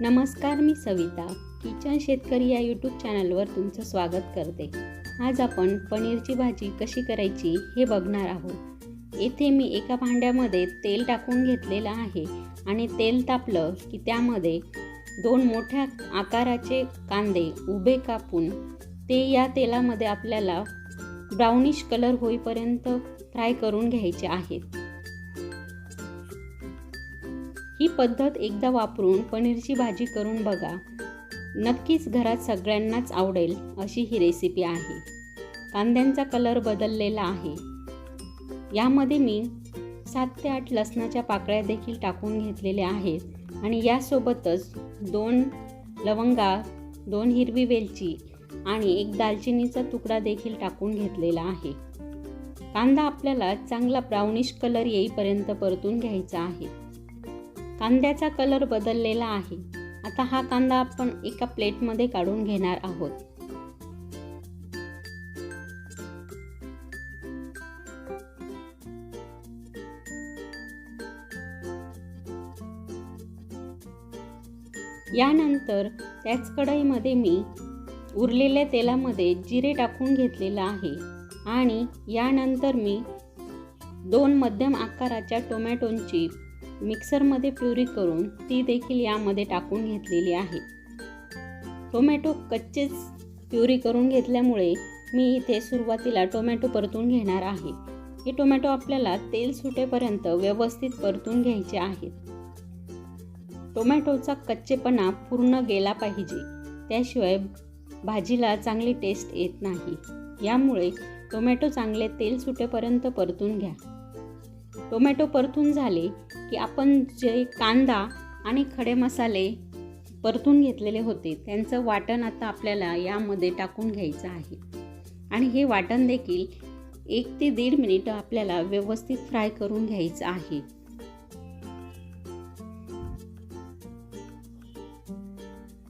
नमस्कार मी सविता. किचन शेतकरी या यूट्यूब चॅनलवर तुमचं स्वागत करते. आज आपण पनीरची भाजी कशी करायची हे बघणार आहोत. येथे मी एका भांड्यामध्ये तेल टाकून घेतलेलं आहे आणि तेल तापलं की त्यामध्ये दोन मोठ्या आकाराचे कांदे उभे कापून ते या तेलामध्ये आपल्याला ब्राउनिश कलर होईपर्यंत फ्राय करून घ्यायचे आहेत. ही पद्धत एकदा वापरून पनीरची भाजी करून बघा. नक्कीच घरात सगळ्यांनाच आवडेल अशी ही रेसिपी आहे. कांद्यांचा कलर बदललेला आहे. यामध्ये मी सात ते आठ लसणाच्या पाकळ्या देखील टाकून घेतलेल्या आहेत आणि यासोबतच दोन लवंगा दोन हिरवी वेलची आणि एक दालचिनीचा तुकडा देखील टाकून घेतलेला आहे. कांदा आपल्याला चांगला ब्राउनिश कलर येईपर्यंत परतून घ्यायचा आहे. कांद्याचा कलर बदललेला आहे. आता हा कांदा आपण एका प्लेटमध्ये काढून घेणार आहोत. यानंतर त्याच कढईमध्ये मी उरलेल्या तेलामध्ये जिरे टाकून घेतलेलं आहे. आणि यानंतर मी दोन मध्यम आकाराच्या टोमॅटोंची मिक्सरमध्ये प्युरी करून ती देखील यामध्ये टाकून घेतलेली आहे. टोमॅटो कच्चेच प्युरी करून घेतल्यामुळे मी इथे सुरुवातीला टोमॅटो परतून घेणार आहे. हे टोमॅटो आपल्याला तेल सुटेपर्यंत व्यवस्थित परतून घ्यायचे आहेत. टोमॅटोचा कच्चेपणा पूर्ण गेला पाहिजे. त्याशिवाय भाजीला चांगली टेस्ट येत नाही. यामुळे टोमॅटो चांगले तेल सुटेपर्यंत परतून घ्या. टोमॅटो परतून झाले की आपण जे कांदा आणि खडे मसाले परतून घेतलेले होते त्यांचं वाटण आता आपल्याला यामध्ये टाकून घ्यायचं आहे. आणि हे वाटण देखील एक ते दीड मिनिट आपल्याला व्यवस्थित फ्राय करून घ्यायचं आहे.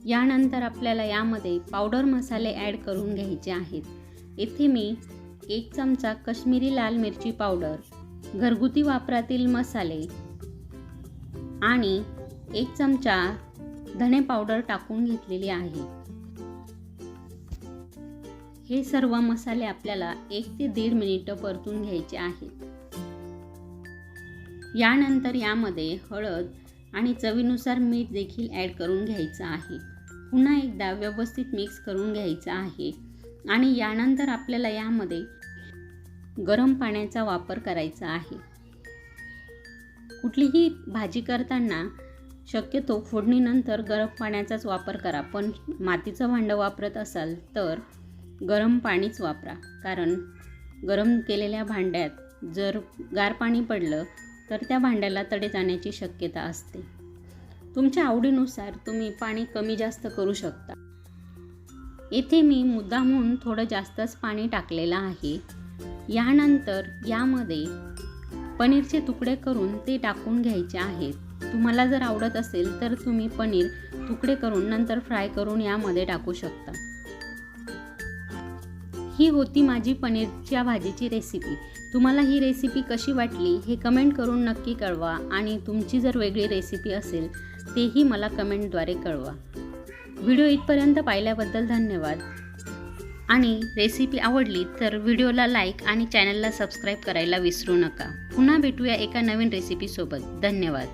यानंतर आपल्याला यामध्ये पावडर मसाले ॲड करून घ्यायचे आहेत. येथे मी एक चमचा कश्मीरी लाल मिरची पावडर घरगुती वापरातील मसाले आणि एक चमचा धणे पावडर टाकून घेतलेली आहे. हे सर्व मसाले आपल्याला एक ते दीड मिनिटं परतून घ्यायचे आहेत. यानंतर यामध्ये हळद आणि चवीनुसार मीठ देखील ॲड करून घ्यायचं आहे. पुन्हा एकदा व्यवस्थित मिक्स करून घ्यायचं आहे. आणि यानंतर आपल्याला यामध्ये गरम पाण्याचा वापर करायचा आहे. कुठलीही भाजी करताना शक्यतो फोडणीनंतर गरम पाण्याचाच वापर करा. पण मातीचं भांडं वापरत असाल तर गरम पाणीच वापरा. कारण गरम केलेल्या भांड्यात जर गार पाणी पडलं तर त्या भांड्याला तडे जाण्याची शक्यता असते. तुमच्या आवडीनुसार तुम्ही पाणी कमी जास्त करू शकता. येथे मी मुद्दामहून थोडं जास्तच पाणी टाकलेलं आहे. यानंतर यामध्ये पनीरचे तुकडे करून ते टाकून घ्यायचे आहेत. तुम्हाला जर आवडत असेल तर तुम्ही पनीर तुकडे करून नंतर फ्राय करून यामध्ये टाकू शकता. ही होती माझी पनीरच्या भाजीची रेसिपी. तुम्हाला ही रेसिपी कशी वाटली हे कमेंट करून नक्की कळवा आणि तुमची जर वेगळी रेसिपी असेल तेही मला कमेंटद्वारे कळवा. व्हिडिओ इथपर्यंत पाहिल्याबद्दल धन्यवाद. आणि रेसिपी आवडली तर व्हिडिओला लाईक आणि चॅनलला सबस्क्राईब करायला विसरू नका. पुन्हा भेटूया एका नवीन रेसिपीसोबत धन्यवाद.